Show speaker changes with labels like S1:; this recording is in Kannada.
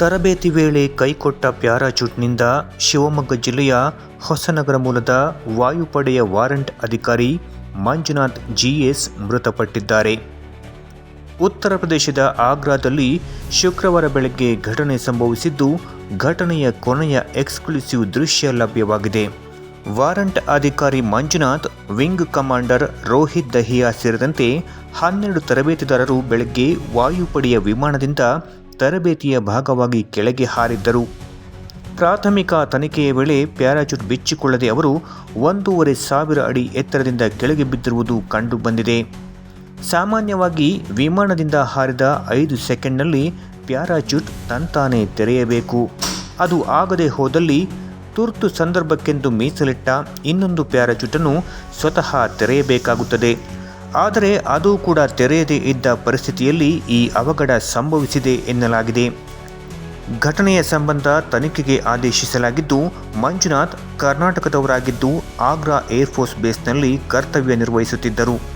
S1: ತರಬೇತಿ ವೇಳೆ ಕೈಕೊಟ್ಟ ಪ್ಯಾರಾಚೂಟ್ನಿಂದ ಶಿವಮೊಗ್ಗ ಜಿಲ್ಲೆಯ ಹೊಸನಗರ ಮೂಲದ ವಾಯುಪಡೆಯ ವಾರಂಟ್ ಅಧಿಕಾರಿ ಮಂಜುನಾಥ್ ಜಿಎಸ್ ಮೃತಪಟ್ಟಿದ್ದಾರೆ. ಉತ್ತರ ಪ್ರದೇಶದ ಆಗ್ರಾದಲ್ಲಿ ಶುಕ್ರವಾರ ಬೆಳಗ್ಗೆ ಘಟನೆ ಸಂಭವಿಸಿದ್ದು, ಘಟನೆಯ ಕೊನೆಯ ಎಕ್ಸ್ಕ್ಲೂಸಿವ್ ದೃಶ್ಯ ಲಭ್ಯವಾಗಿದೆ. ವಾರಂಟ್ ಅಧಿಕಾರಿ ಮಂಜುನಾಥ್, ವಿಂಗ್ ಕಮಾಂಡರ್ ರೋಹಿತ್ ದಹಿಯಾ ಸೇರಿದಂತೆ ಹನ್ನೆರಡು ತರಬೇತಿದಾರರು ಬೆಳಗ್ಗೆ ವಾಯುಪಡೆಯ ವಿಮಾನದಿಂದ ತರಬೇತಿಯ ಭಾಗವಾಗಿ ಕೆಳಗೆ ಹಾರಿದ್ದರು. ಪ್ರಾಥಮಿಕ ತನಿಖೆಯ ವೇಳೆ ಪ್ಯಾರಾಚೂಟ್ ಬಿಚ್ಚಿಕೊಳ್ಳದೆ ಅವರು ಒಂದೂವರೆ ಸಾವಿರ ಅಡಿ ಎತ್ತರದಿಂದ ಕೆಳಗೆ ಬಿದ್ದಿರುವುದು ಕಂಡುಬಂದಿದೆ. ಸಾಮಾನ್ಯವಾಗಿ ವಿಮಾನದಿಂದ ಹಾರಿದ ಐದು ಸೆಕೆಂಡ್ನಲ್ಲಿ ಪ್ಯಾರಾಚೂಟ್ ತಂತಾನೆ ತೆರೆಯಬೇಕು. ಅದು ಆಗದೆ ಹೋದಲ್ಲಿ ತುರ್ತು ಸಂದರ್ಭಕ್ಕೆಂದು ಮೀಸಲಿಟ್ಟ ಇನ್ನೊಂದು ಪ್ಯಾರಾಚೂಟನ್ನು ಸ್ವತಃ ತೆರೆಯಬೇಕಾಗುತ್ತದೆ. ಆದರೆ ಅದು ಕೂಡ ತೆರೆಯದೇ ಇದ್ದ ಪರಿಸ್ಥಿತಿಯಲ್ಲಿ ಈ ಅವಘಡ ಸಂಭವಿಸಿದೆ ಎನ್ನಲಾಗಿದೆ. ಘಟನೆಯ ಸಂಬಂಧ ತನಿಖೆಗೆ ಆದೇಶಿಸಲಾಗಿದ್ದು, ಮಂಜುನಾಥ್ ಕರ್ನಾಟಕದವರಾಗಿದ್ದು, ಆಗ್ರಾ ಏರ್ಫೋರ್ಸ್ ಬೇಸ್ನಲ್ಲಿ ಕರ್ತವ್ಯ ನಿರ್ವಹಿಸುತ್ತಿದ್ದರು.